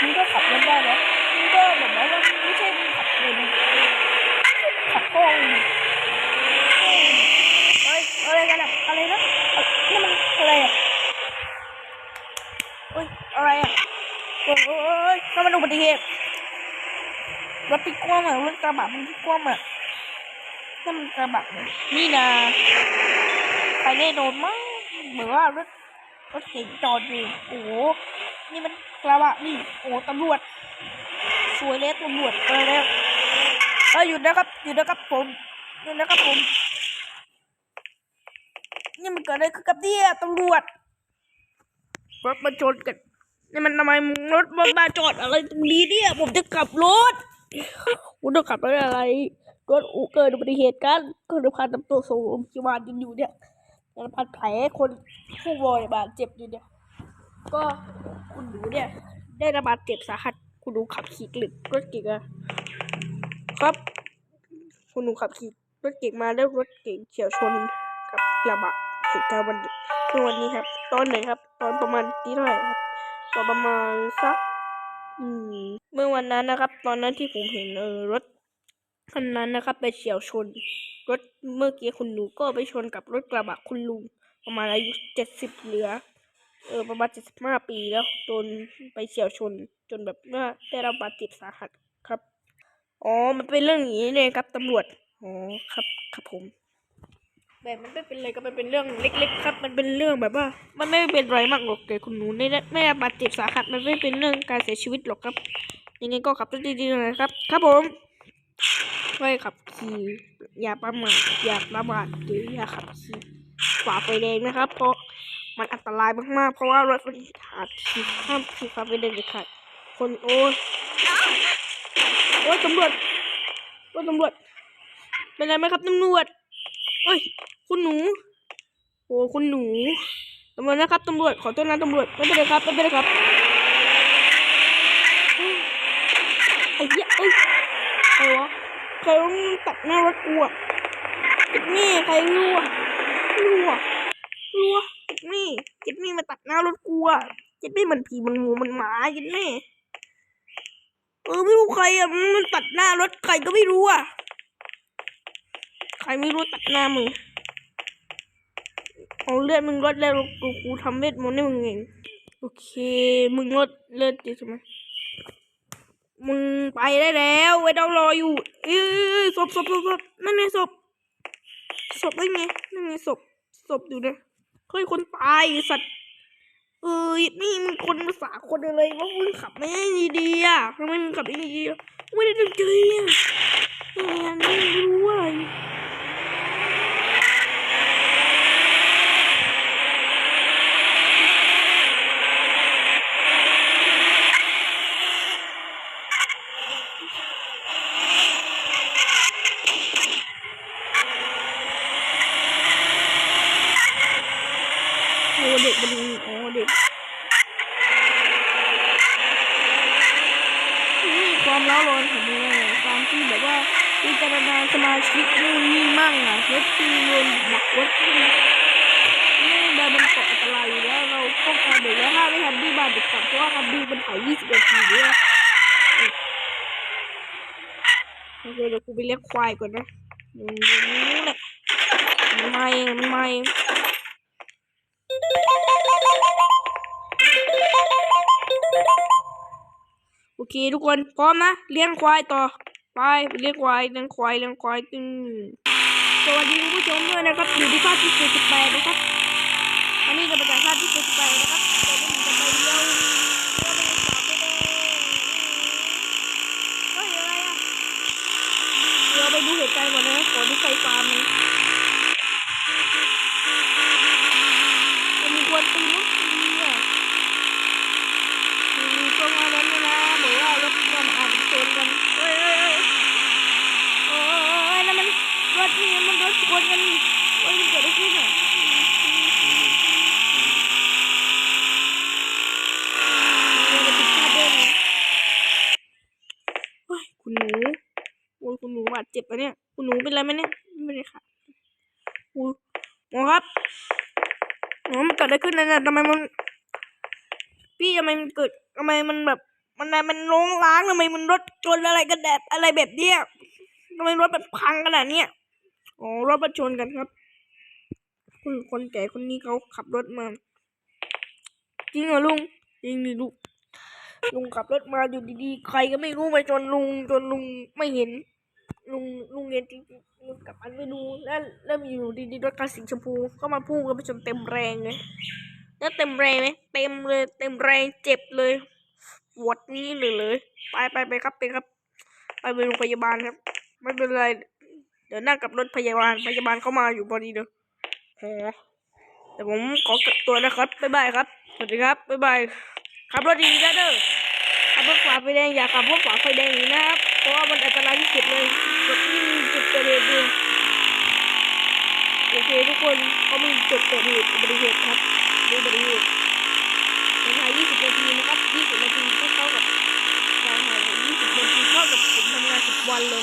มึงก็ขับรถได้แล้วมึงก็แบบว่าไม่ใช่มึงขับเลยนขับพ่องเฮ้ยอะไรกันอะอะไรนะนี่มันอะไรอะเฮ้ยอะไรอะโอ้ยโอ้ยนั่นมันอุบัติเหตุรถพลิกคว่ำอะรถกระบะมันพลิกคว่ำอะนั่นมันกระบะนี่นะใครได้โดนมั้งเหมือนว่ารถรถเก๋งจอดอยู่โอ้โห นี่มันกระบะนี่โอ้ตำรวจ สวยเลยตำรวจเออแล้วเออหยุดนะครับหยุดนะครับผมหยุดนะครับผม นี่มันเกิดอะไรขึ้นกับเนี่ยตำรวจรถมาชนกันนี่มันทำไมรถมันมาจอดอะไรตรงนี้เนี่ย ผมจะกลับรถคุณต้องขับรถอะไรรถอุเกิดอุบัติเหตุกันก็เลยพานำตัวส่งโรงพยาบาลยังอยู่เนี่ยยังพันแผลคนผู้บริบาลเจ็บอยู่เนี่ย ก็คุณหนูเนี่ย ได้ระบาดเจ็บสาหัส คุณหนูขับขี่กลึกรถเก๋งอะครับ คุณหนูขับขี่รถเก๋งมาแล้วรถเก๋งเฉียวชนกับกระบะเหตุการณ์วันเมื่อวันนี้ครับ ตอนไหนครับ ตอนประมาณตีเท่าไหร่ครับตอนประมาณสักอืมเมื่อวันนั้นนะครับ ตอนนั้นที่ผมเห็นเออรถคันนั้นนะครับไปเฉียวชน รถเมื่อกี้คุณหนูก็ไปชนกับรถกระบะคุณลุงประมาณอายุเจ็ดสิบเหลือ เออประมาณเจ็ดสิบห้าปีแล้วโดนไปเฉียวชน จนแบบว่าได้รับบาดเจ็บสาหัสครับ อ๋อ มันเป็นเรื่องอย่างนี้เลยครับตำรวจ อ๋อ ครับ ครับผม แบบมันไม่เป็นไรก็มันเป็นเรื่องเล็ก ๆ ครับ มันเป็นเรื่องแบบว่า มันไม่เป็นไรมากหรอกแต่คุณหนูไม่ได้ไม่ได้บาดเจ็บสาหัส มันไม่เป็นเรื่องการเสียชีวิตหรอกครับ ยังไงก็ขับรถดีๆน่อยครับ ครับผมไม่ขับขี่อย่าประมาทอย่าประมาทหรืออย่าขับขี่ฝ่าไฟแดงนะครับ เพราะ มันอันตรายมากๆ เพราะว่ารถมันอาจขี่ห้ามขี่ฝ่าไฟแดงเด็ดขาดคนโอ้ยโอ้ยตำรวจโอ้ยตำรวจ เป็นไรไหมครับตำรวจเอ้ย คุณหนู โอ้คุณหนูตำรวจนะครับตำรวจขอโทษนะตำรวจไม่เป็นไรครับไม่เป็นไรครับไอ้เหี้ยเอ้ยใครวะใครต้องตัดหน้ารถกูอะจิดนี่ใครรู้อะรู้อะรู้อ่ะจิดนี่จิดนี่มาตัดหน้ารถกูอะจิดนี่มันผีมันงูมันหมาจิดนี่เออไม่รู้ใครอะมันตัดหน้ารถใครก็ไม่รู้อะใครไม่รู้ตัดหน้ามึงเอาเลือดมึงลดแล้วกูกูทำเวทมนต์ให้มึงเองโอเคมึงลดเลือดดิใช่ไหมมึงไปได้แล้วไว้ต้องรออยู่เอ้ยศพศพศพศพนั่นไงศพศพได้ไงนั่นไงศพศพอยู่นะ ฮ้ยคนตายสัตว์เอ้ยนี่มันคนภาษาคนอะไรว่ามึงขับไม่ได้ดีอะทำไมมึงขับไม่ดีๆอะไม่ได้ตั้งใจอะแหมไม่รู้อะไรอ้เด็กมันโอ้เด็กนี่ความเล้าร้อนของมึงเลยการที่แบบว่าพิจารณาสมาชิกนู่นนี่มั่ง อะรถที่โดนดักรถที่นี่แบบมันเกาะอันตรายอยู่แล้วเราป้องกันเด็กแล้วถ้าไม่ทำดีบานเด็กขับเพราะว่าทำดีมันถ่าย20นาทีด้วยโอเคเดี๋ยวกูไปเลี้ยงควายก่อนนะอืมนี่แหละมันมาเองมันมาเองโอเคทุกคนพร้อมนะเลี้ยงควายต่อไปเลี้ยงควายเลี้ยงควายเลี้ยงควายตึ้ง สวัสดีคุณผู้ชมด้วยนะครับอยู่ที่ภาคที่48นะครับอันนี้ก็เป็นภาคที่48นะครับตอนนี้ผมจะไปเลี้ยวเลี้ยวไปสอบไปเลยเฮ้ยอะไรอะเดี๋ยวไปดูเหตุการณ์ก่อนนะขอดูไฟฟ้าร์มเลยจะมีคนตีลูกตีอะ มีช่วงนั้นด้วยนะบอกว่ารถมันอาจจะชนกันเฮ้ยเฮ้ยเฮ้ยโอ้ยนั่นมันรถ นี่มันรถชนกันเฮ้ยมันเกิดอะไรขึ้นอะเดี๋ยวจะติดชาเด้งเฮ้ยคุณหนูโอ้ยคุณหนูบาดเจ็บปะเนี่ย คุณหนูเป็นไรไหมเนี่ย ไม่เป็นไรค่ะโอ้ยหมอครับหมอมันเกิดอะไรขึ้นนะเนี่ยทำไมมัน พี่ทำไมมันเกิดทำไมมันแบบ มันอะไรมันลงล้างทำไมมันรถชนอะไรกันแดดอะไรแบบเนี้ยทำไมรถมันพังขนาดเนี้ย อ๋อรถมาชนกันครับ คุณคนแก่คนนี้เขาขับรถมา จริงเหรอลุง จริงดิลุงลุงขับรถมาอยู่ดีๆ ใครก็ไม่รู้มาชนลุงจนลุงไม่เห็น ลุงลุงเห็นจริงๆลุงกลับอันไปดูแล้วแล้วมีอยู่ดีๆรถคันสีชมพูก็มาพุ่งกันไปชนเต็มแรงเลยแล้วเต็มแรงไหมเต็มเลย เต็มแรงเจ็บเลยปวดนี้เลยเลย ไปไปไปครับไปครับ ไปโรงพยาบาลครับ ไม่เป็นไร เดี๋ยวนั่งกับรถพยาบาลพยาบาลเข้ามาอยู่พอดีเด้อโหแต่ผมขอเก็บตัวนะครับบ๊ายบายครับสวัสดีครับบ๊ายบายขับรถดีๆนะเด้อขับรถฝ่าไฟแดงอย่าขับรถฝ่าไฟแดงนี้นะครับเพราะว่ามันอันตรายที่สุดเลยรถที่มีจุดเกิดเหตุอยู่โอเคทุกคนเขามีจุดเกิดเหตุอุบัติเหตุครับดูบริเวณผมถ่า20นาทีนะครับ20นาทีก็เท่ากับการถ่าย20นาทีเท่ากับผมทำงาน10วันเลย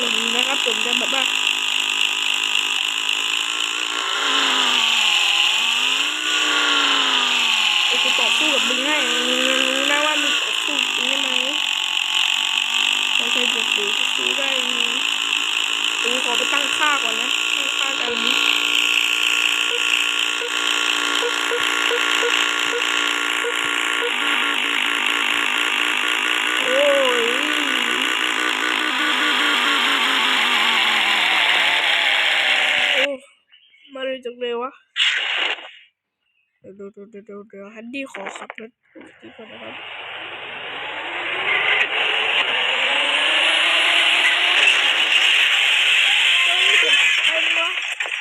อย่าง นี้นะครับผมจะแบบว่าไอ้กูต่อสู้กับมึงให้มึงรู้นะว่ามึงต่อสู้จริงได้ไหมไม่ใช่จะสู้สู้ได้ไหม กูขอไปตั้งค่าก่อนนะ ตั้งค่ากันนี้โอ้ย โอ้มาเลยจังเลยวะ เดี๋ยวเดี๋ยวเดี๋ยวฮันดี้ขอขับรถดีก่อนนะครับ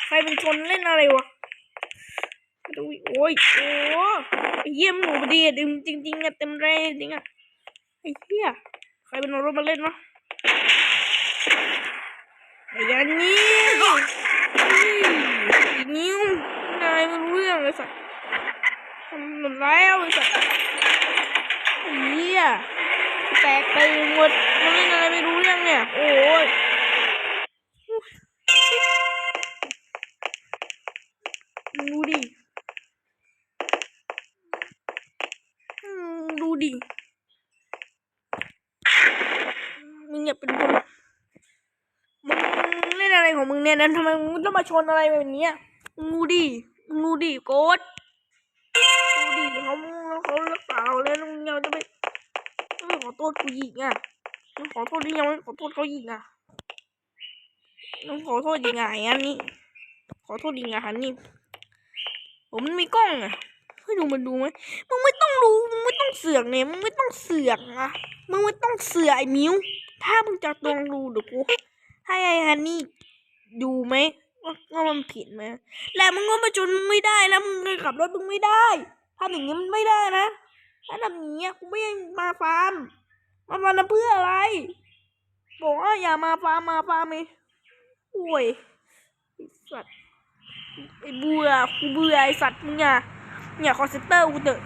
ใครเป็นคนเล่นอะไรวะดูโอ้ยโอ้ไอเยี่ยมหนูดีอะจริงจริงๆอะเต็มแรงจริงอะไอ้เหี้ยใครเป็นรถมาเล่นวะไอ้ยันนี้ไอ้นิ้วนายไม่รู้เรื่องเลยสัตว์ทำ หนุนแล้วไอ้สัตว์ไอ้เหี้ยแตกไปหมดมันเล่นอะไรไม่รู้เรื่องเนี่ย โอ้ยงดูดิดูดิมึงอย่าเป็นคนมึงเล่นอะไรของมึงเนี่ยนั้นทำไมมึงต้องมาชนอะไรแบบนี้งูดิงูดิโกด ดูดิเขาเขารักษาเราแล้วมึงยังจะไปไม่ขอโทษกูอีกอะมึงขอโทษดิยังไม่ขอโทษเขาอีกอะมึงขอโทษยังไงอันนี้ ขอโทษยังไงอันนี้ผมมันมีกล้องอะให้ดูมันดูไหมมึงไม่ต้องรู้มึงไม่ต้องเสือกเนี่ยมึงไม่ต้องเสือกอะมึงไม่ต้องเสือกไอ้มิวถ้ามึงจะตรงรู้เดี๋ยวกูให้ไอ้ฮันนี่ดูไหมว่ามันผิดไหมแล้วมึงก็มาจนมึงไม่ได้นะมึงขับรถมึงไม่ได้ ทำอย่างนี้มันไม่ได้นะถ้าทำอย่างนี้ยกูไม่มาฟาร์มมาฟาร์มเพื่ออะไร บอกว่าอย่ามาฟาร์มมาฟาร์มไอ้โอ้ยไอสัตว์ไอ้เบื่อกูเบื่อไอสัตว์มึงอะเนี่ยคอนเซนเตอร์กูเถอะ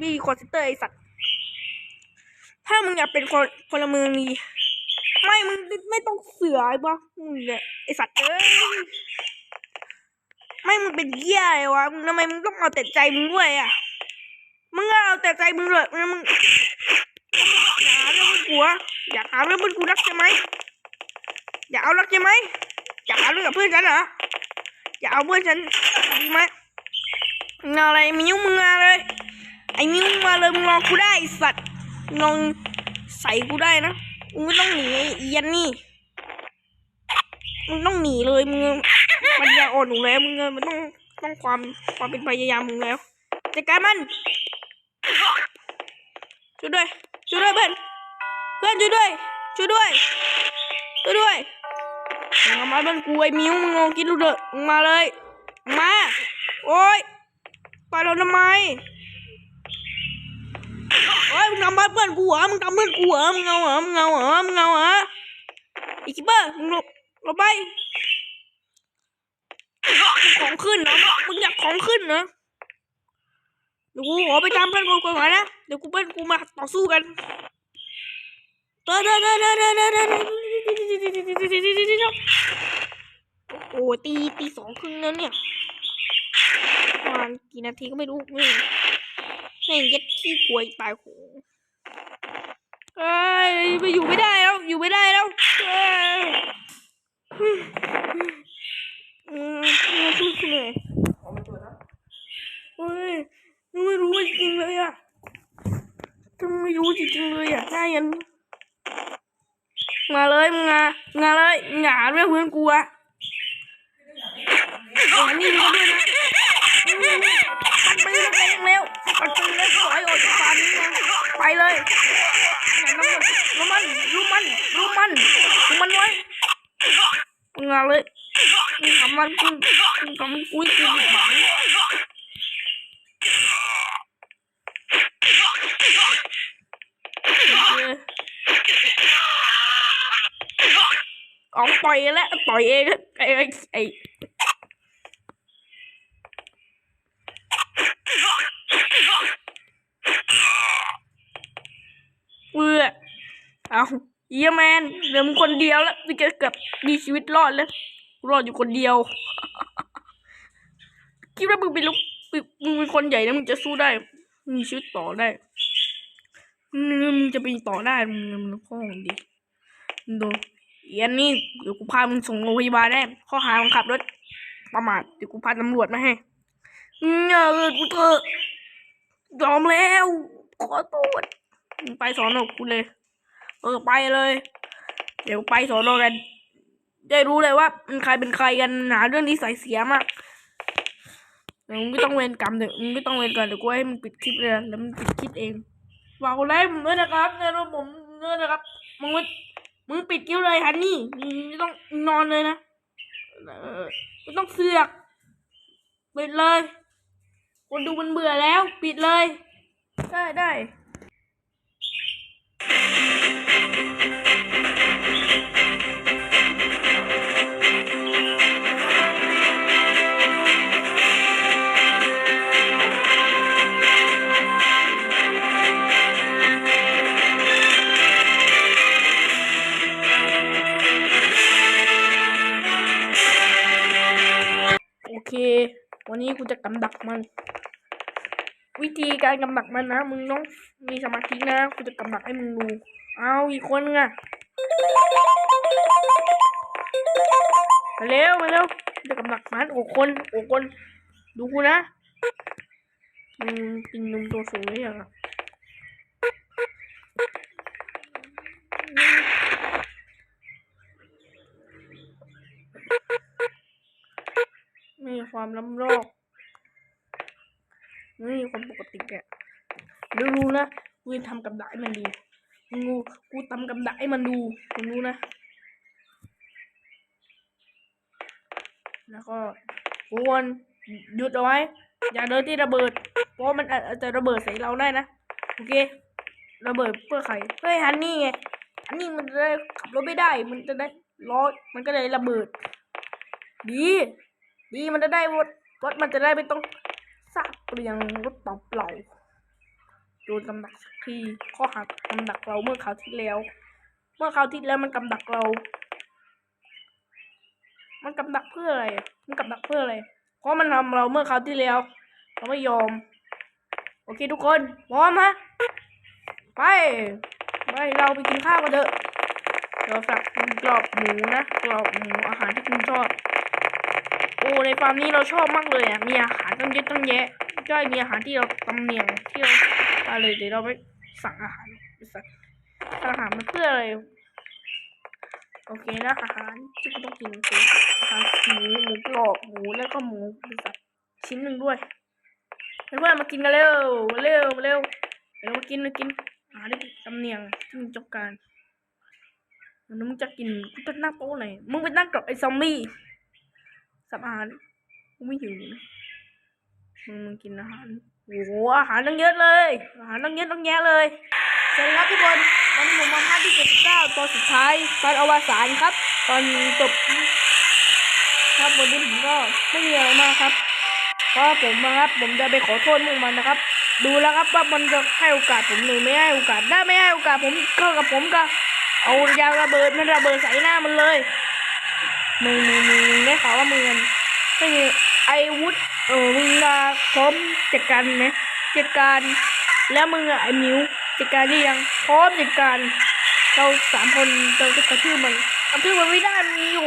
บีคอนเซนเตอร์ไอสัตว์ ถ้ามึงอยากเป็นคนพลเมืองดีไม่มึงไม่ต้องเสือไอ้บ้ามึงเนี่ยไอสัตว์เอ้ย ไม่มึงเป็นเหี้ยอะไรวะมึงทำไมมึงต้องเอาแต่ใจมึงด้วยอะมึงก็เอาแต่ใจมึงเลยมึงมึงอย่าหาเรื่องมึงกลัวอยากหาเรื่องมึงกูรักใช่ไหมอยากเอารักใช่ไหมอยากหาเรื่องกับเพื่อนฉันเหรออย่าเอาเพื่อนฉันดีไหมมึงอาอะไรมิวมึงมาเลยไอ้มิวมึงมาเลยมึงรอกูได้สัตว์ลองใส่กูได้นะมึงไม่ต้องหนีเอียนนี่มึงต้องหนีเลยมึง ปัญญาอ่อนหนูแล้วมึงเงินมันต้องต้องความความเป็นพยายามมึงแล้วจัดการมันช่วยด้วยช่วยด้วยเพื่อนเพื่อนช่วยด้วยช่วยด้วยช่วยด้วยมึงเอามาบ้านกูไอ้มิวมึงงคิดดูเถอะมึงมาเลยมาโอ๊ยไปเราทำไมโอ๊ยมึงทำบ้านเพื่อนกูเหรอมึงทำเพื่อนกูเหรอมึงเอาเหรอมึงเอาเหรอมึงเอาเหรอไอีคิเปอร์มึงหลบหลบไป ของขึ้นเหรอมึงอยากของขึ้นเหรอเดี๋ยวกูขอไปตามเพื่อนกูก่อนนะเดี๋ยวกูเพื่อนกูมาต่อสู้กันเด้อเด้อเด้อเด้อเด้อเด้อเด้อโอ้ตีตีสองครึ่งแล้วเนี่ยประมาณกี่นาทีก็ไม่รู้นี่แม่ยัดขี้กลวยตายโหงเอ้ยไปอยู่ไม่ได้แล้วอยู่ไม่ได้แล้วเอ้ย เหนื่อยเฮ้ยไม่รู้จริงเลยอะทำไม่รู้จริงเลยอะหน้ายันมาเลยมึงมามาเลยหงาด้วยเพื่อนกูอะนี่มีด้วยนะปัดไปืนแล้วปยังเร็วปัดปืนแล้วถอยออกจากฟานนี้นะไปเลยรู้มันรู้มันรู้มันรู้มันไว้งาเลย มึงทำมันกูมึงทำมันกูให้กูหวังออกปล่อยแล้วปล่อยเองไอ้ไอ้ไอ้เบื่อเอาเยี่ยแมนเหลือมึงคนเดียวแล้วมึงจะเกือบมีชีวิตรอดแล้ว รอดอยู่คนเดียว คิดว่ามึงเป็นลูกมึงเป็นคนใหญ่แล้วมึงจะสู้ได้ มีชีวิตต่อได้มึงจะไปต่อได้มึงมึงพ่อมึงดิดูเอียนนี่เดี๋ยวกูพามึงส่งโรงพยาบาลได้ข้อหามึงขับรถประมาทเดี๋ยวกูพาตำรวจมาให้อืมเออกูเถอะยอมแล้ว ขอโทษไปสอนอกูเลย เออไปเลย เดี๋ยวไปสอนอกัน ได้รู้เลยว่ามึงใครเป็นใครกันหนาเรื่องนี้ใส่เสียมากเดี๋ยวมึงไม่ต้องเวรกรรมเดี๋ยวมึงไม่ต้องเวรกรรมเดี๋ยวกูให้มึงปิดคลิปเลยแล้วมึงปิดคลิปเองฝากกดไลค์ผมด้วยนะครับเนี่ยเราผมเนี่ยนะครับมึงมึงปิดคลิปเลยฮันนี่มึงไม่ต้องนอนเลยนะไม่ต้องเสือกปิดเลย คนดูมันเบื่อแล้ว ปิดเลย ได้ได้ กูจะกำดักมัน วิธีการกำดักมันนะ มึงต้องมีสมาธินะกูจะกำดักให้มึงดูเอาอีกคนนึงอะมาเร็วมาเร็วจะกำดักมันโอ้คนโอ้คนดูกูนะมึงกินนมตัวสูงหรือยังอะไม่มีความล้ำโลก ไม่มีความปกติอะดูรู้นะกูจะทำกับดักให้มันดีงูกูทำกับดักให้มันดูมึงรู้นะ แล้วก็ควรหยุดเอาไว้ อย่าเดินที่ระเบิด เพราะมันอาจจะระเบิดใส่เราได้นะ โอเค ระเบิดเพื่อใครเพื่อฮันนี่ไงฮันนี่มันจะได้ขับรถไม่ได้ มันจะได้ล้อมันก็เลยระเบิด ดี ดีมันจะได้รถรถมันจะได้ไม่ต้อง ซากเปลียงรถเปล่าๆโดนกำดักทีข้อหากำดักเราเมื่อคราวที่แล้ว เมื่อคราวที่แล้วมันกำดักเรา มันกำดักเพื่ออะไร มันกำดักเพื่ออะไร เพราะมันทำเราเมื่อคราวที่แล้ว เราไม่ยอม โอเคทุกคนพร้อมฮะไปไปเราไปกินข้าวกันเถอะเราสั่งกรอบหมูนะกรอบหมูอาหารที่คุณชอบ โอ้ในฟาร์มนี้เราชอบมากเลยอะมีอาหารตั้งเยอะตั้งแยะใช่มีอาหารที่เราตำเนียงที่เราอะไรเดี๋ยวเราไปสั่งอาหารไปสั่งอาหารมันเพื่ออะไรโอเคนะอาหารที่เราต้องกินคืออาหารหมูหมูกรอบหมูแล้วก็หมูสัตว์ชิ้นหนึ่งด้วยเพื่อนมากินกันเร็วมาเร็วมาเร็วเดี๋ยวมากินมากินอาหารที่ตำเนียงที่มึงต้องการแล้วมึงจะกินกูจะนั่งโต๊ะไหนมึงไปนั่งกับไอ้ซอมบี้ สับอาหารกูไม่หิวนะมึงมึงกินอาหารโอ้โหอาหารตั้งเยอะเลย อาหารตั้งเยอะตั้งแยะเลยสวัสดีครับทุกคนวันนี้ผมมาภาคที่เจ็ดสิบเก้าตอนสุดท้ายตอนอวสานครับ ตอนจบครับวันนี้ผมก็ไม่มีอะไรมากครับ เพราะผมนะครับผมจะไปขอโทษมึงมันนะครับ ดูแล้วครับว่ามันจะให้โอกาสผมหรือไม่ให้โอกาสได้ไม่ให้โอกาสผมก็กับผมก็เอายางระเบิดมันระเบิดใส่หน้ามันเลย มึงมึงมึงได้ข่าวว่ามึงไม่มีไอวุธเออมึงมาพร้อมจัดการไหมจัดการแล้วมึงอะไอมิวจัดการหรือยังพร้อมจัดการ เราสามคนเราจะกระทืบมันกระทืบมันไม่ได้มีอยู่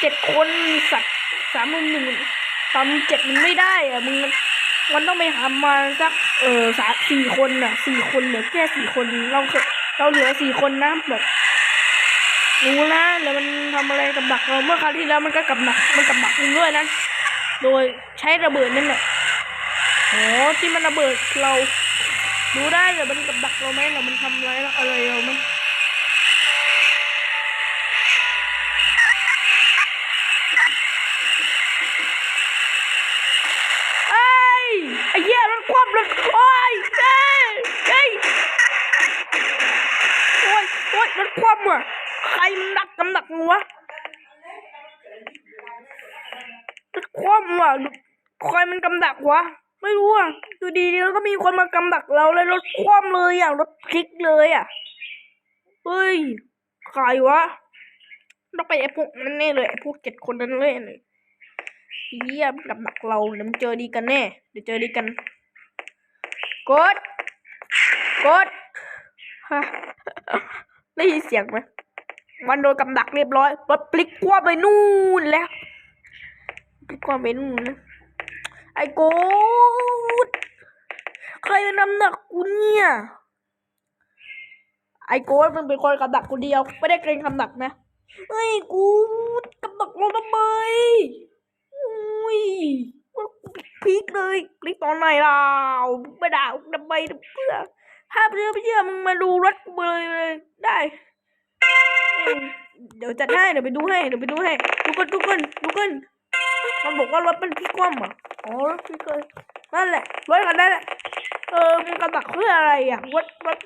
เจ็ดคนสัตว์สามลุมหนึ่งสามเจ็ดมันไม่ได้อะมึงมันต้องไปหามาสักเออสามสี่คนน่ะสี่คนเหลือแค่สี่คนเราเคยเราเหลือสี่คนนะแบบ รู้นะแล้วมันทำอะไรกับดักเราเมื่อคราวที่แล้วมันก็กับดักมันกับดักมึงด้วยนะ โดยใช้ระเบิดนั่นแหละโอ้ที่มันระเบิดเราดูได้เลยมันกับดักเราไหมหรือมันทำอะไรเราอะไรเราไหมเอ้ไอ้เหี้ยรถคว่ำรถโอ้ยเอ้ยเอ้ยโอ้ยโอ้ยรถคว่ำอะ มันดักกำดักมึงวะรถคว่ำอะใครมันกำดักวะ ไม่รู้อะดูดีๆแล้วก็มีคนมากำดักเราเลยรถคว่ำเลยอะรถพลิกเลยอะ เฮ้ยใครวะต้องไปไอ้พวกนั้นแน่เลยไอ้พวกเจ็ดคนนั้นเลยเลยเยี่ยมกับดักเราเดี๋ยวเจอดีกันแน่ เดี๋ยวเจอดีกัน กด กดฮะได้ยินเสียงไหม มันโดนกับดักเรียบร้อยรถพลิกคว้าไปนู่นแล้วพลิกคว้าไปนู่นนะไอ้โกดใครนำดักกูเนี่ย ไอ้โกดมันเป็นคนกับดักคนเดียว ไม่ได้เกรงกับดักนะไอ้กูดกับดักเราทำไมอุ้ยพลิกเลยพลิกตอนไหนล่ะไม่ด่าทำไมเพื่อถ้าเพื่อไม่เชื่อมึงมาดูรถกูเลยเลยได้ เดี๋ยวจัดให้เดี๋ยวไปดูให้เดี๋ยวไปดูให้ดูกันดูกันดูกันมันบอกว่ารถมันพลิกคว่ำอะอ๋อรถพลิกเลยนั่นแหละรถคันนั้นแหละเออมึงกำดักเพื่ออะไรอะรถรถ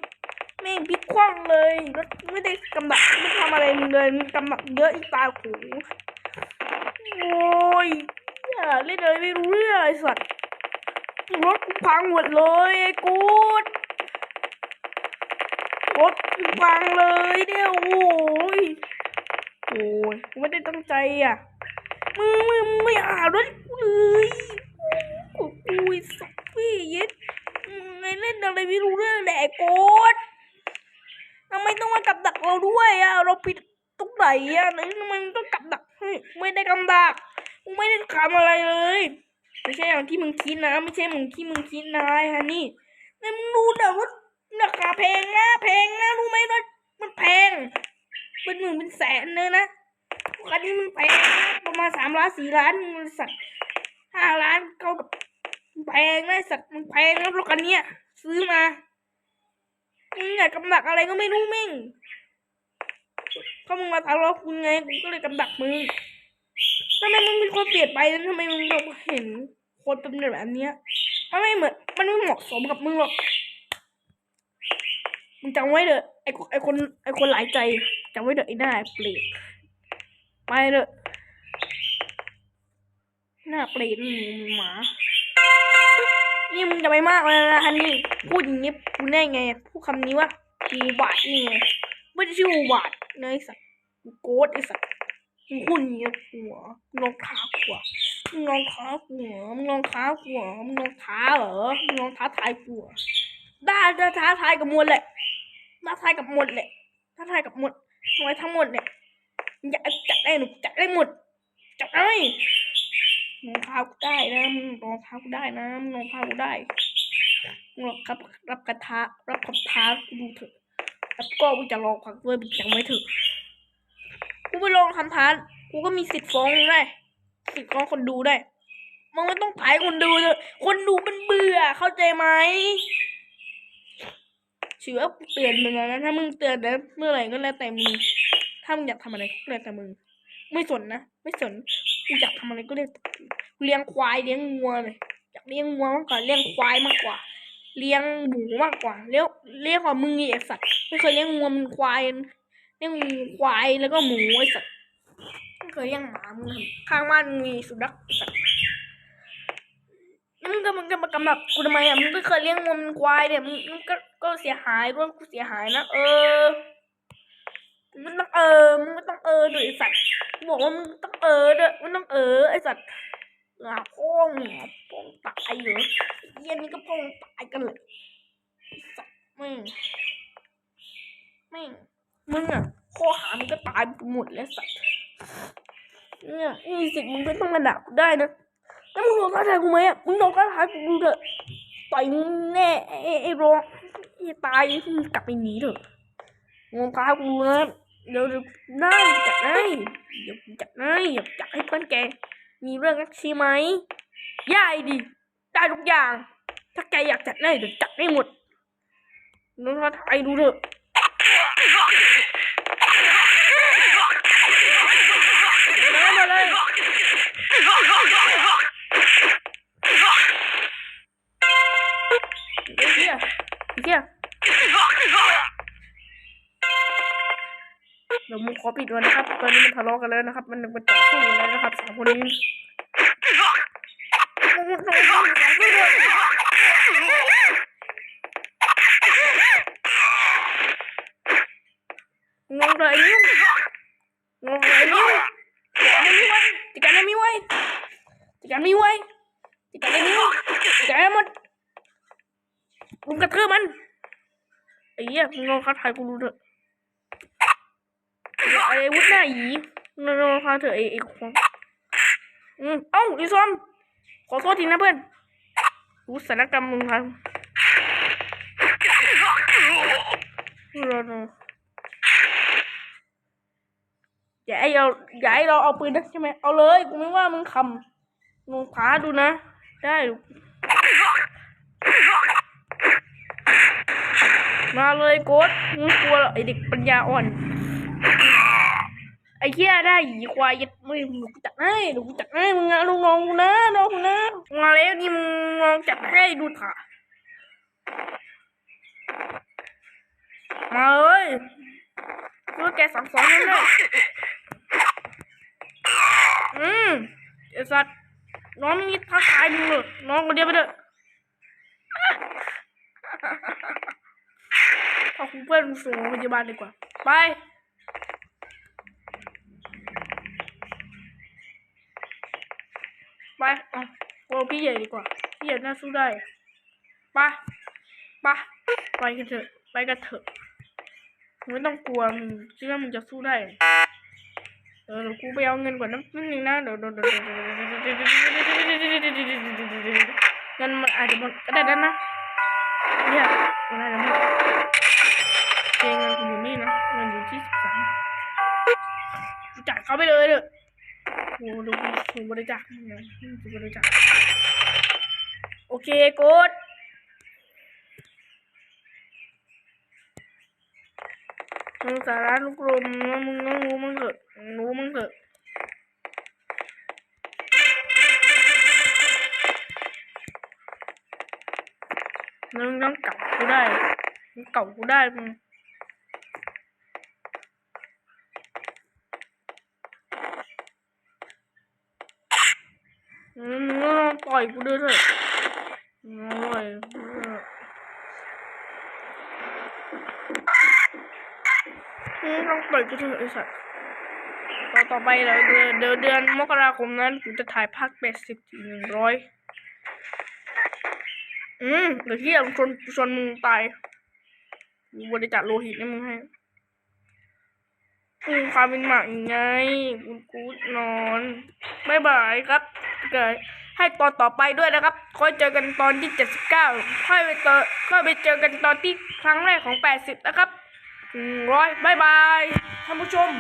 ไม่พลิกคว่ำเลยรถไม่ได้กำดักไม่ทำอะไรเลยมึงกำดักเยอะอีตาหูโอ้ยอย่าเล่นเลยไม่รู้เรื่องไอ้สัตว์รถพังหมดเลยไอ้กูด กูพังเลยเนี่ยโอ้ยโอ้ยไม่ได้ตั้งใจอะมึงมึงมึงไม่อ่านรถกูเลยโอ้กูไอ้สัตว์พี่เย็ดมึงไงเล่นอะไรไม่รู้เรื่องแหละไอ้กูดทำไมต้องมากับดักเราด้วยอะเราผิดตรงไหนอะหนทำไมมันต้องกับดักเฮ้ยไม่ได้กับดักไม่ได้ทำอะไรเลย ไม่ใช่อย่างที่มึงคิดนะ ไม่ใช่มึงที่มึงคิดนะไอ้ฮันนี่แต่มึงรู้นะว่า ราคาแพงนะแพงนะรู้ไหมว่ามันแพงเป็นหมื่นเป็นแสนเลยนะคันนี้มันแพงนะประมาณสามล้านสี่ล้านมันสัตว์ห้าล้านเท่ากับแพงนะสัตว์มันแพงนะรถคันนี้ยซื้อมามึงอยากกำดักอะไรก็ไม่รู้มิ่งเขามึงมาทะเลาะกูไงกูก็เลยกำดักมึงทำไมมึงเป็นคนเปลี่ยนไปแล้วทำไมมึงเห็นคนเป็นแบบนี้มันไม่เหมือนมันไม่เหมาะสมกับมึงหรอก มึงจำไว้เถอะไอไอคนไอคนหลายใจจำไว้เถอะไอหน้าเปลี่ยนไปเถอะหน้าเปลี่ยนหมานี่มึงจะไปมากเลยนะฮันนี่พูดอย่างนี้กูแน่ไงพูดคำนี้ว่ากูบาดนี่ไงไม่ได้ชื่อกูบาดนะไอสัตว์กูโกดไอสัตว์มึงพูดอย่างนี้หัวมึงลองท้าหัวมึงลองท้าหัวมึงลองท้าหัวมึงลองท้าเหรอมึงลองท้าทายหัวได้ได้ท้าทายกับหมดแหละ ท้าทายกับหมดแหละท้าทายกับหมดทำไมทั้งหมดเนี่ยอยากจัดได้หนูจัดได้หมด จัดได้มึงลองท้ากูได้นะมึงลองท้ากูได้นะมึงลองท้ากูได้มึงรับรับกระทะรับคำท้ากูดูเถอะแล้วก็มึงจะลองพักด้วยมึงจำไว้เถอะกูไปลองคำท้ากูก็มีสิทธิ์ฟ้องได้สิทธิ์ฟ้องคนดูได้มึงไม่ต้องถ่ายคนดูเลยคนดูมันเบื่อเข้าใจไหม ถือว่าเตือนมึงแล้วนะถ้ามึงเตือนนะเมื่อไหร่ก็แล้วแต่มึงถ้ามึงอยากทำอะไรก็แล้วแต่มึงไม่สนนะไม่สนกูอยากทำอะไรก็เรียกเลี้ยงควายเลี้ยงงัวเลยอยากเลี้ยงงัวมากกว่าเลี้ยงควายมากกว่า เลี้ยงหมูมากกว่าเลี้ยงเลี้ยงกว่ามึงอีกไอ้สัตว์ไม่เคยเลี้ยงงัวมันควายเลี้ยงควายแล้วก็หมูไอ้สัตว์ไม่เคยเลี้ยงหมามึงข้างบ้านมีสุนัขสัตว์ มึงก็มึงก็มากำแบบกูทำไมอะมึงไม่เคยเลี้ยงวัวมันควายเนี่ยมึงมึงก็ก็เสียหายด้วยกูเสียหายนะเออมึงต้องเออมึงต้องเออด้วยไอ้สัตว์กูบอกว่ามึงต้องเออเด้อไม่ต้องเออไอสัตว์หาพ่องเนี่ยพ่องตายเหรอเย็นนี่ก็พองตายกันเลยสัตว์แม่งแม่งมึงอะข้อหามึงก็ตายหมดแล้วสัตว์เนี่ยนี่สิทธิ์มึงก็ต้องมาด่ากูได้นะ โดนท้าทายกูไหมอะ มึงโดนท้าทายกูเถอะ ต่อยมึงแน่ไอ้ไอ้รองไอ้ตายมึงกลับไปหนีเถอะมึงท้ากูนะเดี๋ยวเดี๋ยวได้จัดให้เดี๋ยวจัดให้เดี๋ยวจัดให้เพื่อนแก มีเรื่องนักใช่ไหมย่ายดิได้ทุกอย่าง ถ้าแกอยากจัดให้เดี๋ยวจัดให้หมดน้องท้าทายดูเถอะมาเลยมาเลยไอ้เหี้ยไอ้เหี้ยเดี๋ยวมึงขอปิดวันนะครับ ตอนนี้มันทะเลาะกันแล้วนะครับ มันมันต่อสู้กันแล้วนะครับสองคนนี้มึงไมทำอย่างนี้ด้วยงงเลยนิ้วงงเลยนิ้วจัดการไม่ไหวจัดการไม่ไหวจัดการไม่ไหวจัดการไม่นิ้วจัดการหมดมึงกระเทืบมันไอ้เหี้ยมึงลองคัดถ่ายกูดูเถอะ ไอ้วุฒิหน้าหยีมึงลองคัดเถอะไอ้ไอ้ของอืมเอ้าอ้ซอม ขอโทษทีนะเพื่อนรู้สถานกรรมมึงครับรอหน่อย่าให้เราอย่าให้เราเอาปืนนะใช่ไหมเอาเลยกูไม่ว่ามึงคำมึงพาดูนะ ได้มาเลยโกดมึงกลัวเหรอไอเด็กปัญญาอ่อน ไอ้เหี้ยได้หยีควายยัดไม่หนูจัดให้หนูจัดให้มึงอะลูกน้องกูนะน้องกูนะมาแล้วนี่มึงลองจัดให้ดูเถอะมาเลยเพื่อแกสั่งสอนนั่นเลยอืมไอ้สัตว์น้องนี่ทักทายมึงเลยน้องคนเดียวไปเถอะเอาคุณเพื่อนส่งโรงพยาบาลดีกว่า ไปเอาเอา พี่ใหญ่ดีกว่า พี่ใหญ่น่าสู้ได้ปไปะไปกันเถอะ ไปกันเถอะไม่ต้องกลัวมึงคิดว่ามึงจะสู้ได้เออเดี๋ยวกูไปเอาเงินก่อนนะนิดนึงนะเดี๋ยวเดี๋ยวเดี๋ยวเงินมันอาจจะหมดก็ได้นะเนี่ยมันอาจจะหมดเงเงินกูอยู่นี่นะเงินอยู่ที่สิบสามจ่ายเขาไปเลยเถอะ โอ้ดูดูบริจาคเนี่ยดูบริจาคโอเคกดมึงสาระลูกลมมึงต้องรู้มึงเถอะรู้มึงเถอะมึงต้องเก่ากูได้มึงเก่ากูได้มึง อืมมึงก็ล อยกูด้วยเถอะโอ้ยมึงลองต่อยกูเถอะไอสัตว์ต่อต่อไปเดี๋ยวเดือนเดือนเดือนมกราคมนั้นกูจะถ่ายภาคแปดสิบถึงหนึ่งร้อยอืมเดี๋ยวที่ชนชนมึงตายกูบริจาคโลหิตให้มึงให้อืมความเป็นหมายังไงกูกูนอนบายบายครับเกิด ให้ตอนต่อไปด้วยนะครับค่อยเจอกันตอนที่เจ็ดสิบเก้าค่อยไปเจอค่อยไปเจอกันตอนที่ครั้งแรกของแปดสิบนะครับร้อยบายบายท่านผู้ชม